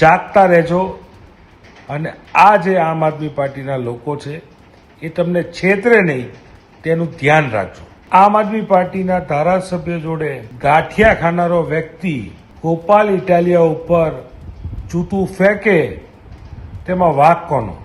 જાગતા રહેજો. અને આ જે આમ આદમી પાર્ટીના લોકો છે, એ તમને છેતરે નહીં, તેનું ધ્યાન રાખજો. આમ આદમી પાર્ટીના ધારાસભ્ય જોડે ગાંઠિયા ખાનારો વ્યક્તિ ગોપાલ ઇટાલિયા ઉપર જૂતું ફેંકે, તેમાં વાક કોનો?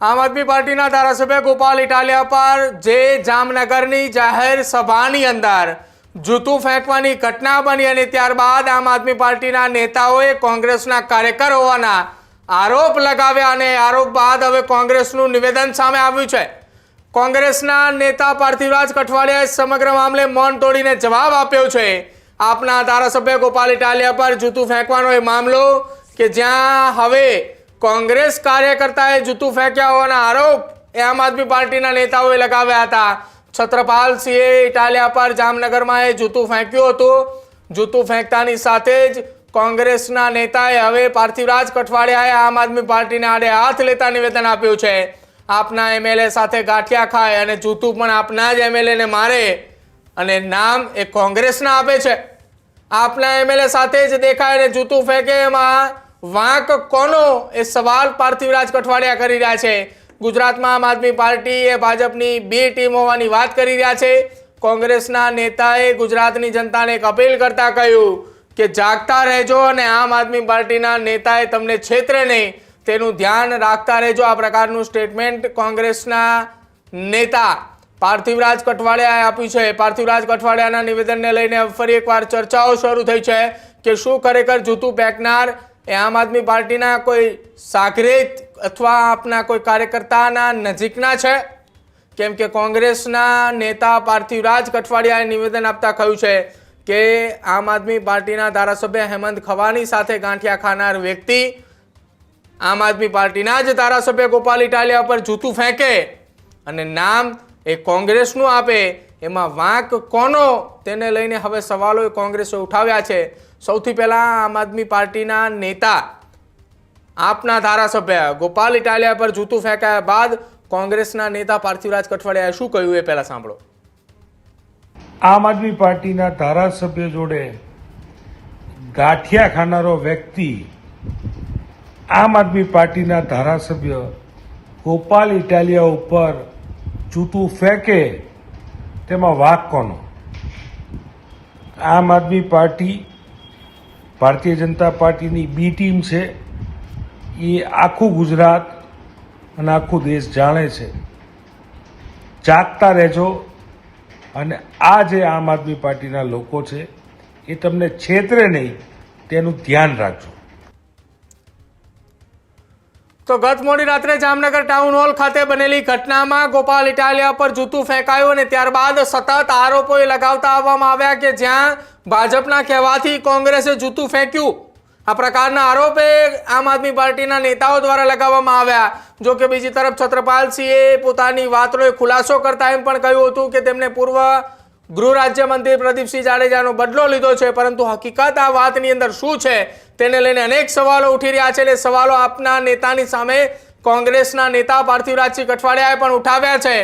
આમ આદમી પાર્ટીના ધારાસભ્ય ગોપાલ ઇટાલિયા પર જે જામનગરની જાહેર સભાની અંદર જૂતું ફેંકવાની ઘટના બની અને ત્યારબાદ આમ આદમી પાર્ટીના નેતાઓએ કોંગ્રેસના કાર્યકર હોવાના આરોપ લગાવ્યા અને આરોપ બાદ હવે કોંગ્રેસનું નિવેદન સામે આવ્યું છે. કોંગ્રેસના નેતા પાર્થિવરાજ કઠવાડિયાએ સમગ્ર મામલે મૌન તોડીને જવાબ આપ્યો છે. આપના ધારાસભ્ય ગોપાલ ઇટાલિયા પર જૂતું ફેંકવાનો એ મામલો કે જ્યાં હવે કોંગ્રેસ કાર્યકર્તાએ જૂતું ફેંક્યા હોવાના આરોપ એ આમ આદમી પાર્ટીના નેતાઓએ લગાવ્યા હતા. છત્રપાલ સિંહે ઇટાલિયા પર જામનગરમાં એ જૂતું ફેંક્યું હતું. જૂતું ફેંકતાની સાથે જ કોંગ્રેસના નેતાએ હવે પાર્થિવરાજ કઠવાડિયાએ આમ આદમી પાર્ટીને આડે હાથ લેતા નિવેદન આપ્યું છે. આપના એમએલએ સાથે ગાંઠિયા ખાય અને જૂતું પણ આપના જ એમએલએને મારે અને નામ એ કોંગ્રેસના આપે છે. આપના એમએલએ સાથે જ દેખાય અને જૂતું ફેંકે એમાં વાંક કોનો એ સવાલ પાર્થિવરાજ કઠવાડિયા કરી રહ્યા છે. ગુજરાતમાં આમ આદમી પાર્ટી એ ભાજપની બે ટીમ હોવાની વાત કરી રહ્યા છે. કોંગ્રેસના નેતાએ ગુજરાતની જનતાને એક અપીલ કરતા કહ્યું કે જાગતા રહેજો અને આમ આદમી પાર્ટીના નેતાએ તમને છેતરે નહીં. તેનું ધ્યાન રાખતા રહેજો. આ પ્રકારનું સ્ટેટમેન્ટ કોંગ્રેસના નેતા પાર્થિવરાજ કઠવાડિયાએ આપ્યું છે. પાર્થિવરાજ કઠવાડિયાના નિવેદનને લઈને ફરી એકવાર ચર્ચાઓ શરૂ થઈ છે કે શું ખરેખર જૂતું ફેંકનાર એ આમ આદમી પાર્ટીના કોઈ સાગરેત અથવા આપના કોઈ કાર્યકર્તાના નજીકના છે? કેમ કે કોંગ્રેસના નેતા પાર્થિવરાજ કઠવાડિયાએ નિવેદન આપતા કહ્યું છે કે આમ આદમી પાર્ટીના ધારાસભ્ય હેમંત ખવાની સાથે ગાંઠિયા ખાનાર વ્યક્તિ આમ આદમી પાર્ટીના જ ધારાસભ્ય ગોપાલ ઇટાલિયા પર જૂતું ફેંકે અને નામ એ કોંગ્રેસનું આપે એમાં વાંક કોનો? તેને લઈને હવે સવાલો કોંગ્રેસે ઉઠાવ્યા છે. સૌથી પહેલાં આમ આદમી પાર્ટીના નેતા, આપના ધારાસભ્ય ગોપાલ ઇટાલિયા પર જૂતું ફેંકાયા બાદ કોંગ્રેસના નેતા પાર્થિવરાજ કઠવાડિયાએ શું કહ્યું એ પહેલાં સાંભળો. આમ આદમી પાર્ટીના ધારાસભ્ય જોડે ગાંઠિયા ખાનારો વ્યક્તિ, આમ આદમી પાર્ટીના ધારાસભ્ય ગોપાલ ઇટાલિયા ઉપર જૂતું ફેંકે તેમાં વાક કોનો? આમ આદમી પાર્ટી, ભારતીય જનતા પાર્ટીની બી ટીમ છે. એ આખું ગુજરાત અને આખું દેશ જાણે છે. જાગતા રહેજો. અને આ જે આમ આદમી પાર્ટીના લોકો છે, એ તમને છેતરે નહીં, તેનું ધ્યાન રાખજો. તો ગત મોડી રાત્રે જામનગર ટાઉન હોલ ખાતે બનેલી ઘટનામાં ગોપાલ ઇટાલિયા પર જૂતું ફેંકાયું અને ત્યારબાદ સતત આરોપો એ લગાવતા આવવામાં આવ્યા કે જ્યાં ભાજપના કહેવાથી કોંગ્રેસે જૂતું ફેંક્યું. આ પ્રકારના આરોપે આમ આદમી પાર્ટીના નેતાઓ દ્વારા લગાવવામાં આવ્યા. જો કે બીજી તરફ છત્રપાલસિંહે પોતાની વાતનો ખુલાસો કરતા એમ પણ કહ્યું હતું કે તેમને પૂર્વ ગૃહ રાજ્યમંત્રી પ્રદીપસિંહ જાડેજાનો બદલો લીધો છે, પરંતુ હકીકત આ વાતની અંદર શું છે તેને લઈને અનેક સવાલો ઉઠી રહ્યા છે અને સવાલો આપના નેતાની સામે કોંગ્રેસના નેતા પાર્થિવરાજસિંહ કઠવાડિયાએ પણ ઉઠાવ્યા છે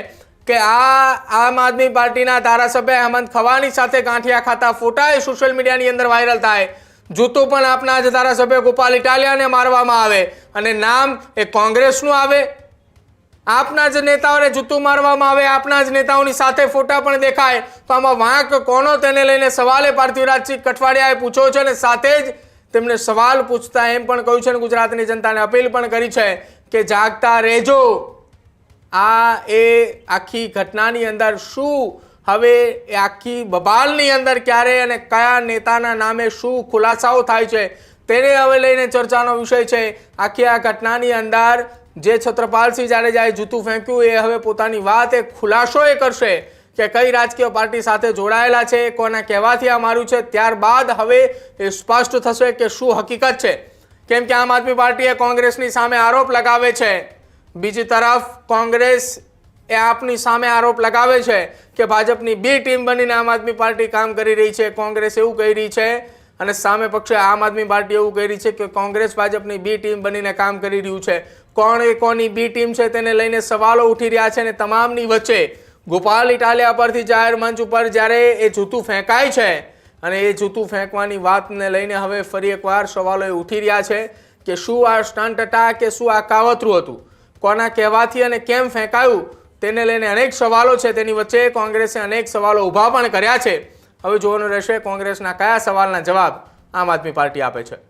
કે આ આમ આદમી પાર્ટીના ધારાસભ્ય હેમંત ખવાની સાથે ગાંઠિયા ખાતા ફોટા એ સોશિયલ મીડિયાની અંદર વાયરલ થાય. જૂતું પણ આપના જ ધારાસભ્ય ગોપાલ ઇટાલિયાને મારવામાં આવે અને નામ એ કોંગ્રેસનું આવે. આપના જ નેતાઓને જૂતું મારવામાં આવે, આપના જ નેતાઓની સાથે ફોટા પણ દેખાય. તો આમાં વાંક કોનો તેને લઈને સવાલે પાર્થિવરાજસિંહ કઠવાડિયાએ પૂછ્યો છે અને સાથે જ તેમને સવાલ પૂછતા એમ પણ કહ્યું છે અને ગુજરાતની જનતાને અપીલ પણ કરી છે કે જાગતા રહેજો. આ એ આખી ઘટનાની અંદર શું, હવે એ આખી બબાલની અંદર ક્યારે અને કયા નેતાના નામે શું ખુલાસાઓ થાય છે, તેને હવે લઈને ચર્ચાનો વિષય છે. આખી આ ઘટનાની અંદર જે છત્રપાલસિંહ જાડેજાએ જૂતું ફેંક્યું એ હવે પોતાની વાત એ ખુલાસો એ કરશે કે કઈ રાજકીય પાર્ટી સાથે જોડાયેલા છે, કોના કહેવાથી આ માર્યું છે, ત્યારબાદ હવે એ સ્પષ્ટ થશે કે શું હકીકત છે. કેમ કે આમ આદમી પાર્ટીએ કોંગ્રેસની સામે આરોપ લગાવે છે. બીજી તરફ કોંગ્રેસ એ આપની સામે આરોપ લગાવે છે કે ભાજપની બી ટીમ બનીને આમ આદમી પાર્ટી કામ કરી રહી છે, કોંગ્રેસ એવું કહી રહી છે અને સામે પક્ષે આમ આદમી પાર્ટી એવું કહી રહી છે કે કોંગ્રેસ ભાજપની બી ટીમ બનીને કામ કરી રહ્યું છે. કોણ એ કોની બી ટીમ છે તેને લઈને સવાલો ઉઠી રહ્યા છે અને તમામની વચ્ચે ગોપાલ ઇટાલિયા પરથી જાહેર મંચ ઉપર જ્યારે એ જૂતું ફેંકાય છે અને એ જૂતું ફેંકવાની વાતને લઈને હવે ફરી એકવાર સવાલો ઉઠી રહ્યા છે કે શું આ સ્ટન્ટ હતા કે શું આ કાવતરું હતું? કોના કહેવાથી અને કેમ ફેંકાયું? તેને લઈને અનેક સવાલો છે. તેની વચ્ચે કોંગ્રેસે અનેક સવાલો ઊભા પણ કર્યા છે. હવે જોવાનું રહેશે કોંગ્રેસના કયા સવાલના જવાબ આમ આદમી પાર્ટી આપે છે.